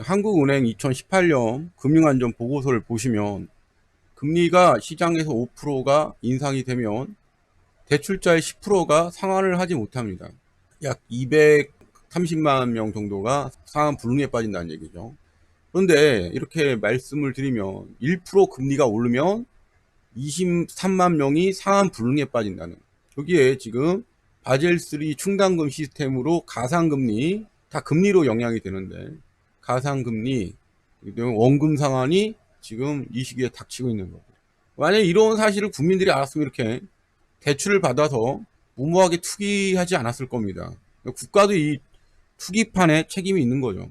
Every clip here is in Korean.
한국은행 2018년 금융안전 보고서를 보시면 금리가 시장에서 5%가 인상이 되면 대출자의 10%가 상환을 하지 못합니다. 약 230만 명 정도가 상환 불능에 빠진다는 얘기죠. 그런데 이렇게 말씀을 드리면 1% 금리가 오르면 23만 명이 상환 불능에 빠진다는 여기에 지금 바젤3 충당금 시스템으로 가상금리 다 금리로 영향이 되는데 가상금리 원금 상환이 지금 이 시기에 닥치고 있는 거고 만약에 이런 사실을 국민들이 알았으면 이렇게 대출을 받아서 무모하게 투기하지 않았을 겁니다. 국가도 이 투기판에 책임이 있는 거죠.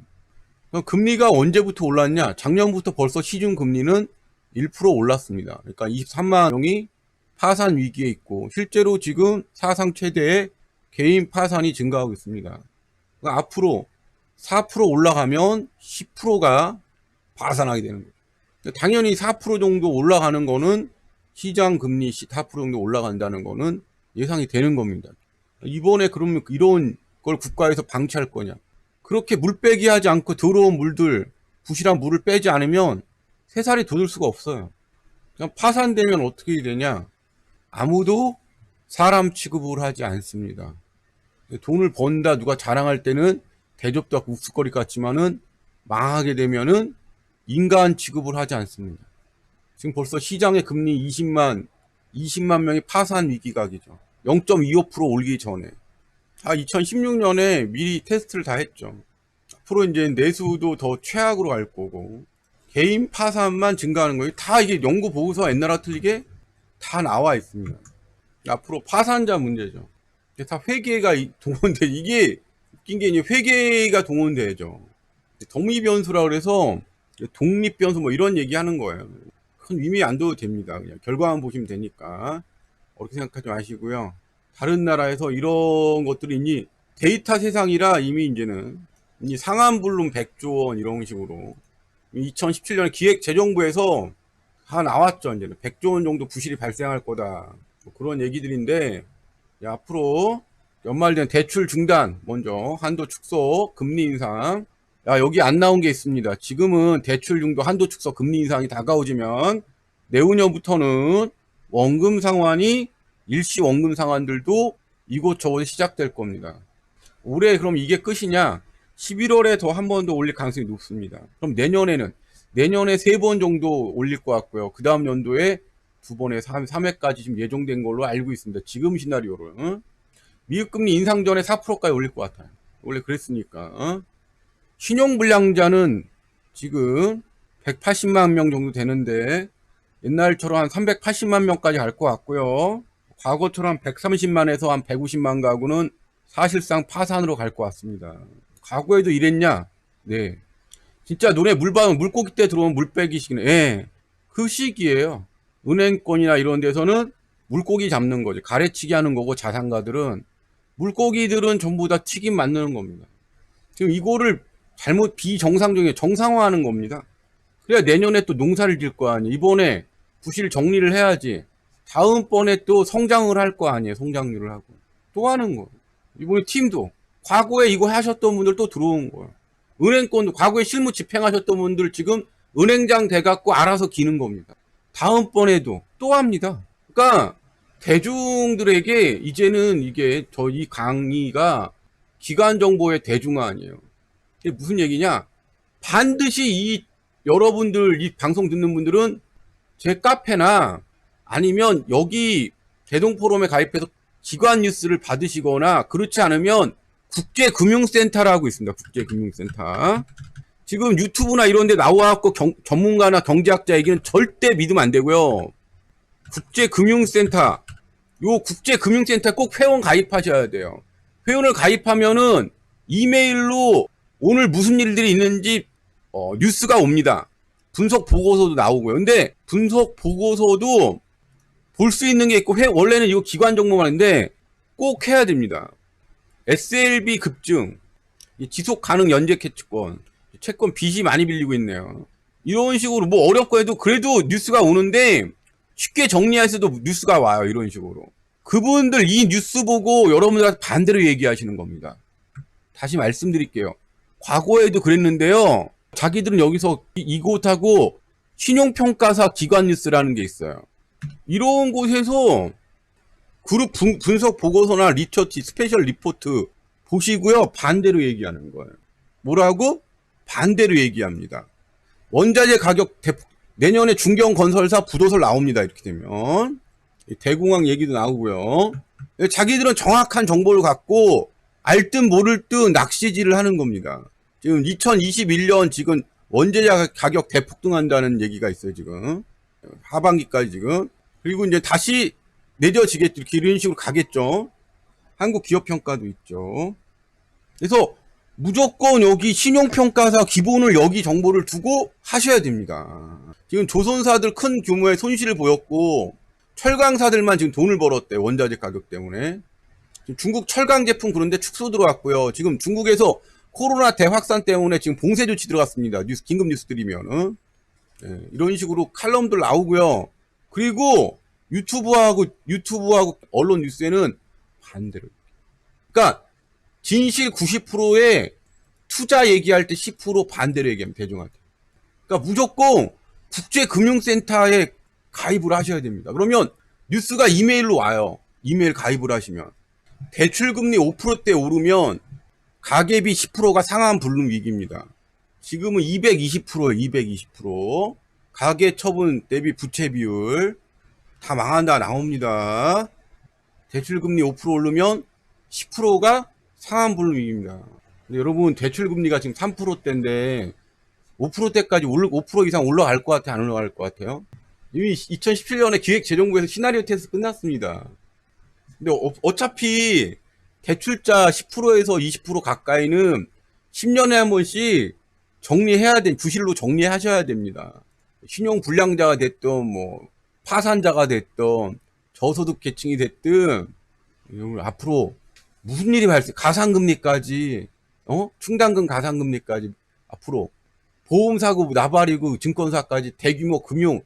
금리가 언제부터 올랐냐? 작년부터 벌써 시중 금리는 1% 올랐습니다. 그러니까 23만 명이 파산 위기에 있고 실제로 지금 사상 최대의 개인 파산이 증가하고 있습니다. 그러니까 앞으로 4% 올라가면 10%가 파산하게 되는 거죠. 당연히 4% 정도 올라가는 거는 시장 금리 4% 정도 올라간다는 거는 예상이 되는 겁니다. 이번에 그러면 이런 걸 국가에서 방치할 거냐? 그렇게 물 빼기 하지 않고 더러운 물들, 부실한 물을 빼지 않으면 새살이 돋을 수가 없어요. 그냥 파산되면 어떻게 되냐? 아무도 사람 취급을 하지 않습니다. 돈을 번다 누가 자랑할 때는 대접도 하고 욱숙거리 같지만은 망하게 되면은 인간 취급을 하지 않습니다. 지금 벌써 시장의 금리 20만 20만 명이 파산 위기각이죠. 0.25% 올기 전에. 아 2016년에 미리 테스트를 다 했죠. 앞으로 이제 내수도 더 최악으로 갈 거고 개인 파산만 증가하는 거예요. 다 이게 연구 보고서 옛날와 틀리게 다 나와 있습니다. 앞으로 파산자 문제죠. 다 회계가 이- 동원돼 이게 웃긴 게 이제 회계가 동원되죠. 독립 변수라 그래서 독립 변수 뭐 이런 얘기 하는 거예요. 큰 의미 안 둬도 됩니다. 그냥 결과만 보시면 되니까 어렵게 생각하지 마시고요. 다른 나라에서 이런 것들이 이미 데이터 세상이라 이미 이제는 이 상한불론 100조 원 이런 식으로 2017년에 기획재정부에서 다 나왔죠. 이제는 100조 원 정도 부실이 발생할 거다. 뭐 그런 얘기들인데 야, 앞으로 연말 된 대출 중단 먼저 한도 축소 금리 인상 야 여기 안 나온 게 있습니다. 지금은 대출 중도 한도 축소 금리 인상이 다가오지면 내후년부터는 원금 상환이 일시 원금 상환들도 이곳저곳 시작될 겁니다. 올해 그럼 이게 끝이냐? 11월에 더 한 번 더 올릴 가능성이 높습니다. 그럼 내년에는 내년에 세 번 정도 올릴 것 같고요. 그 다음 연도에 두 번에 3, 3회까지 지금 예정된 걸로 알고 있습니다. 지금 시나리오를. 응? 미국 금리 인상 전에 4%까지 올릴 것 같아요. 원래 그랬으니까. 어? 신용 불량자는 지금 180만 명 정도 되는데 옛날처럼 한 380만 명까지 갈 것 같고요. 과거처럼 130만에서 한 150만 가구는 사실상 파산으로 갈 것 같습니다. 과거에도 이랬냐? 네. 진짜 눈에 물 받으면 물고기 때 들어오면 물 빼기 시기네. 예. 그 시기예요. 은행권이나 이런 데서는 물고기 잡는 거지. 가래치기 하는 거고 자산가들은 물고기들은 전부 다 튀김 만드는 겁니다. 지금 이거를 잘못 비정상적인 정상화하는 겁니다. 그래야 내년에 또 농사를 질 거 아니에요. 이번에 부실 정리를 해야지. 다음번에 또 성장을 할 거 아니에요. 성장률을 하고. 또 하는 거. 이번에 팀도 과거에 이거 하셨던 분들 또 들어온 거예요. 은행권도 과거에 실무 집행하셨던 분들 지금 은행장 돼갖고 알아서 기는 겁니다. 다음번에도 또 합니다. 그러니까 대중들에게 이제는 이게 저 이 강의가 기관 정보의 대중화 아니에요. 이게 무슨 얘기냐? 반드시 이 여러분들 이 방송 듣는 분들은 제 카페나 아니면 여기 개동 포럼에 가입해서 기관 뉴스를 받으시거나 그렇지 않으면 국제금융센터라고 있습니다. 국제금융센터. 지금 유튜브나 이런 데 나와갖고 경- 전문가나 경제학자 얘기는 절대 믿으면 안 되고요. 국제금융센터. 요 국제금융센터 꼭 회원 가입하셔야 돼요. 회원을 가입하면은 이메일로 오늘 무슨 일들이 있는지 어, 뉴스가 옵니다. 분석 보고서도 나오고요. 근데 분석 보고서도 볼 수 있는 게 있고 회- 원래는 이거 기관 정보만 있는데 꼭 해야 됩니다. SLB 급증, 이 지속 가능 연재 캐치권, 채권 빚이 많이 빌리고 있네요. 이런 식으로 뭐 어렵고 해도 그래도 뉴스가 오는데 쉽게 정리해서도 뉴스가 와요. 이런 식으로. 그분들 이 뉴스 보고 여러분들한테 반대로 얘기하시는 겁니다. 다시 말씀드릴게요. 과거에도 그랬는데요. 자기들은 여기서 이- 이곳하고 신용평가사 기관 뉴스라는 게 있어요. 이런 곳에서 그룹 분, 분석 보고서나 리처치, 스페셜 리포트 보시고요. 반대로 얘기하는 거예요. 뭐라고? 반대로 얘기합니다. 원자재 가격 대, 내년에 중견 건설사 부도설 나옵니다. 이렇게 되면 대공황 얘기도 나오고요. 자기들은 정확한 정보를 갖고 알듯 모를 듯 낚시질을 하는 겁니다. 지금 2021년 지금 원재재 가격 대폭등한다는 얘기가 있어요. 지금 하반기까지 지금 그리고 이제 다시 내려지겠죠. 이런 식으로 가겠죠. 한국 기업 평가도 있죠. 그래서 무조건 여기 신용평가사 기본을 여기 정보를 두고 하셔야 됩니다. 지금 조선사들 큰 규모의 손실을 보였고 철강사들만 지금 돈을 벌었대 원자재 가격 때문에 중국 철강 제품 그런데 축소 들어왔고요. 지금 중국에서 코로나 대확산 때문에 지금 봉쇄 조치 들어갔습니다. 뉴스 긴급 뉴스들이면은 예, 이런 식으로 칼럼들 나오고요. 그리고 유튜브하고 유튜브하고 언론 뉴스에는 반대로. 그러니까 진실 90%에 투자 얘기할 때 10% 반대로 얘기하면 대중한테. 그러니까 무조건 국제금융센터에 가입을 하셔야 됩니다. 그러면 뉴스가 이메일로 와요. 이메일 가입을 하시면. 대출금리 5%대 오르면 가계비 10%가 상한 불능 위기입니다. 지금은 220%예요, 220%. 가계 처분 대비 부채 비율 다 망한다 나옵니다. 대출금리 5% 오르면 10%가 상한 불능 위기입니다. 근데 여러분 대출금리가 지금 3%대인데 5%대까지 5% 이상 올라갈 것 같아요? 안 올라갈 것 같아요? 이미 2017년에 기획재정부에서 시나리오 테스트 끝났습니다. 근데 어, 차피 대출자 10%에서 20% 가까이는 10년에 한 번씩 정리해야 돼, 부실로 정리하셔야 됩니다. 신용 불량자가 됐든, 뭐, 파산자가 됐든, 저소득 계층이 됐든, 여러분, 앞으로 무슨 일이 발생, 가상금리까지, 어? 충당금 가상금리까지, 앞으로, 보험사고, 나발이고, 증권사까지 대규모 금융,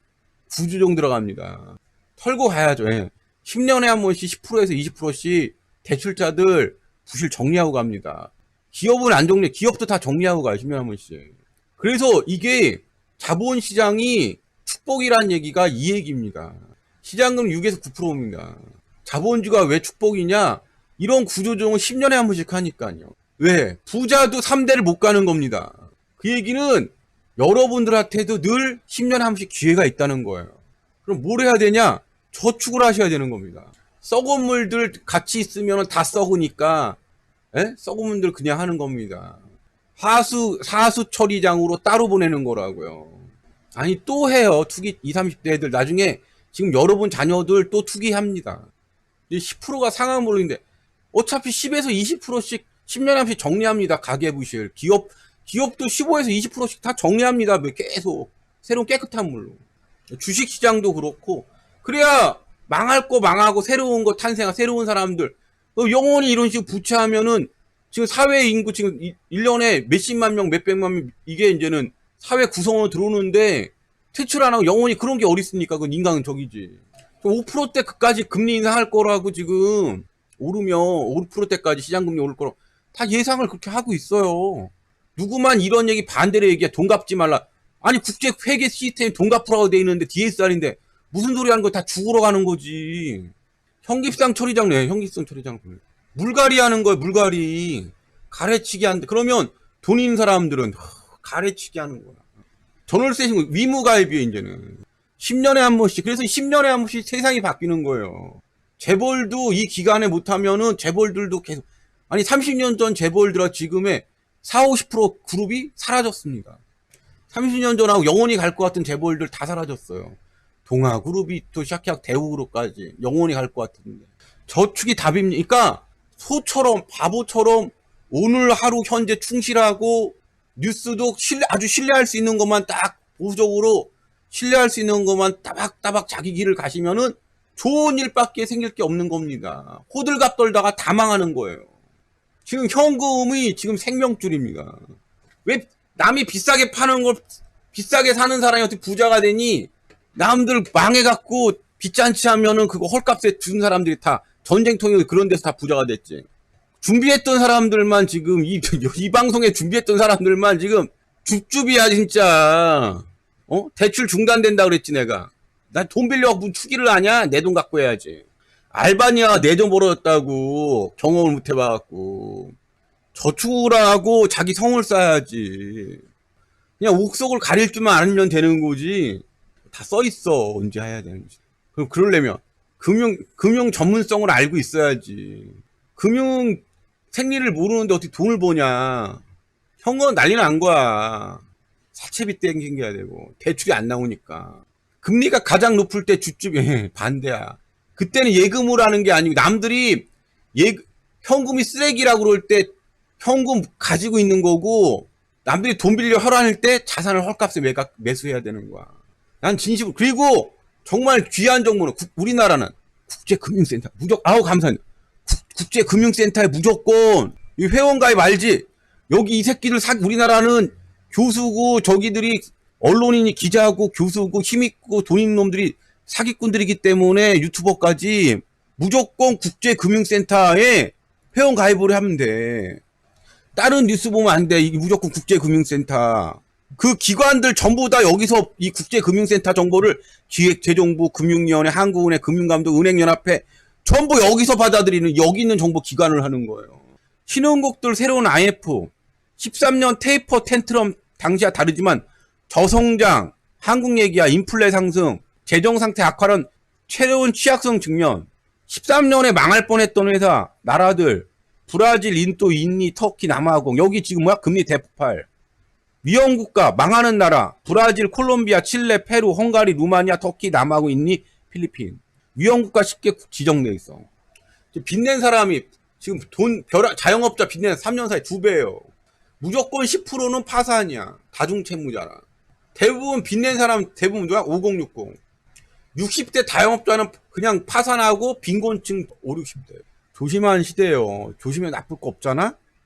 구조종 들어갑니다. 털고 가야죠, 예. 10년에 한 번씩 10%에서 20%씩 대출자들 부실 정리하고 갑니다. 기업은 안 정리, 기업도 다 정리하고 가요, 10년에 한 번씩. 그래서 이게 자본시장이 축복이란 얘기가 이 얘기입니다. 시장금 6에서 9%입니다. 자본주가 왜 축복이냐? 이런 구조조정을 10년에 한 번씩 하니까요. 왜? 부자도 3대를 못 가는 겁니다. 그 얘기는 여러분들한테도 늘 10년에 한 번씩 기회가 있다는 거예요. 그럼 뭘 해야 되냐? 저축을 하셔야 되는 겁니다. 썩은 물들 같이 있으면 다 썩으니까, 예? 썩은 물들 그냥 하는 겁니다. 하수, 사수 처리장으로 따로 보내는 거라고요. 아니, 또 해요. 투기 20, 30대 애들. 나중에 지금 여러분 자녀들 또 투기합니다. 10%가 상한물인데, 어차피 10에서 20%씩 10년에 한 번씩 정리합니다. 가계부실. 기업, 기업도 15에서 20%씩 다 정리합니다. 뭐 계속. 새로운 깨끗한 물로. 주식 시장도 그렇고, 그래야 망할 거 망하고 새로운 거 탄생한 새로운 사람들. 어, 영원히 이런 식으로 부채하면은 지금 사회 인구 지금 1년에 몇십만 명, 몇백만 명, 이게 이제는 사회 구성원으로 들어오는데 퇴출 안 하고 영원히 그런 게 어딨습니까? 그건 인간은 적이지. 5%대 그까지 금리 인상할 거라고 지금 오르면 5%대까지 시장금리 오를 거라고 다 예상을 그렇게 하고 있어요. 누구만 이런 얘기 반대로 얘기해. 돈 갚지 말라. 아니 국제 회계 시스템이 돈 갚으라고 돼 있는데 DSR인데 무슨 소리 하는 거 다 죽으러 가는 거지. 현기성 처리장 내 현기성 처리장. 물갈이 하는 거야, 물갈이. 가래치기 한다. 그러면 돈 있는 사람들은 가래치기 하는 거야. 전월세 위무가입이에요, 이제는. 10년에 한 번씩. 그래서 10년에 한 번씩 세상이 바뀌는 거예요. 재벌도 이 기간에 못하면은 재벌들도 계속. 아니, 30년 전 재벌들아 지금의 4, 50% 그룹이 사라졌습니다. 30년 전하고 영원히 갈 것 같은 재벌들 다 사라졌어요. 동아그룹이 또 시작해서 대우그룹까지 영원히 갈 것 같은데 저축이 답입니까? 그러니까 소처럼 바보처럼 오늘 하루 현재 충실하고 뉴스도 신뢰, 아주 신뢰할 수 있는 것만 딱 보수적으로 신뢰할 수 있는 것만 따박따박 자기 길을 가시면은 좋은 일밖에 생길 게 없는 겁니다. 호들갑 떨다가 다 망하는 거예요. 지금 현금이 지금 생명줄입니다. 왜 남이 비싸게 파는 걸 비싸게 사는 사람이 어떻게 부자가 되니? 남들 망해갖고 빚잔치 하면은 그거 헐값에 준 사람들이 다 전쟁통에 그런 데서 다 부자가 됐지. 준비했던 사람들만 지금 이, 이 방송에 준비했던 사람들만 지금 줍줍이야 진짜. 어? 대출 중단된다 그랬지 내가. 난 돈 빌려갖고 무슨 투기를 하냐? 내 돈 갖고 해야지. 알바니아 내 돈 벌어졌다고 경험을 못 해봐갖고 저축을 하고 자기 성을 쌓아야지. 그냥 옥석을 가릴 줄만 알면 되는 거지. 다 써 있어 언제 해야 되는지. 그럼 그러려면 금융 금융 전문성을 알고 있어야지. 금융 생리를 모르는데 어떻게 돈을 버냐. 형은 난리 난 거야. 사채비 땡겨야 되고 대출이 안 나오니까. 금리가 가장 높을 때 주집이 반대야. 그때는 예금을 하는 게 아니고 남들이 예 현금이 쓰레기라고 그럴 때 현금 가지고 있는 거고 남들이 돈 빌려 혈안일 때 자산을 헐값에 매각 매수해야 되는 거야. 난 진심으로 그리고 정말 귀한 정보는 국- 우리나라는 국제금융센터 무조건 아우 감사합니다. 국- 국제금융센터에 무조건 이 회원가입 알지? 여기 이 새끼들 사 우리나라는 교수고 저기들이 언론인이 기자고 교수고 힘있고 돈 있는 놈들이 사기꾼들이기 때문에 유튜버까지 무조건 국제금융센터에 회원 가입을 하면 돼. 다른 뉴스 보면 안 돼. 이게 무조건 국제금융센터. 그 기관들 전부 다 여기서 이 국제금융센터 정보를 기획재정부, 금융위원회, 한국은행, 금융감독, 은행연합회 전부 여기서 받아들이는 여기 있는 정보 기관을 하는 거예요. 신흥국들 새로운 IF 13년 테이퍼 텐트럼 당시와 다르지만 저성장, 한국 얘기야, 인플레 상승, 재정 상태 악화는 새로운 취약성 측면 13년에 망할 뻔했던 회사, 나라들 브라질, 인도, 인니, 터키, 남아공 여기 지금 뭐야? 금리 대폭발. 위험 국가, 망하는 나라 브라질, 콜롬비아, 칠레, 페루, 헝가리, 루마니아, 터키, 남아공, 인니, 필리핀. 위험 국가 10개 지정돼 있어. 빚낸 사람이 지금 돈 자영업자 빚낸 3년 사이 두 배예요. 무조건 10%는 파산이야. 다중채무자라. 대부분 빚낸 사람 대부분 누가 5060. 60대 자영업자는 그냥 파산하고 빈곤층 5, 60대. 조심한 시대예요. 조심해 나쁠 거 없잖아.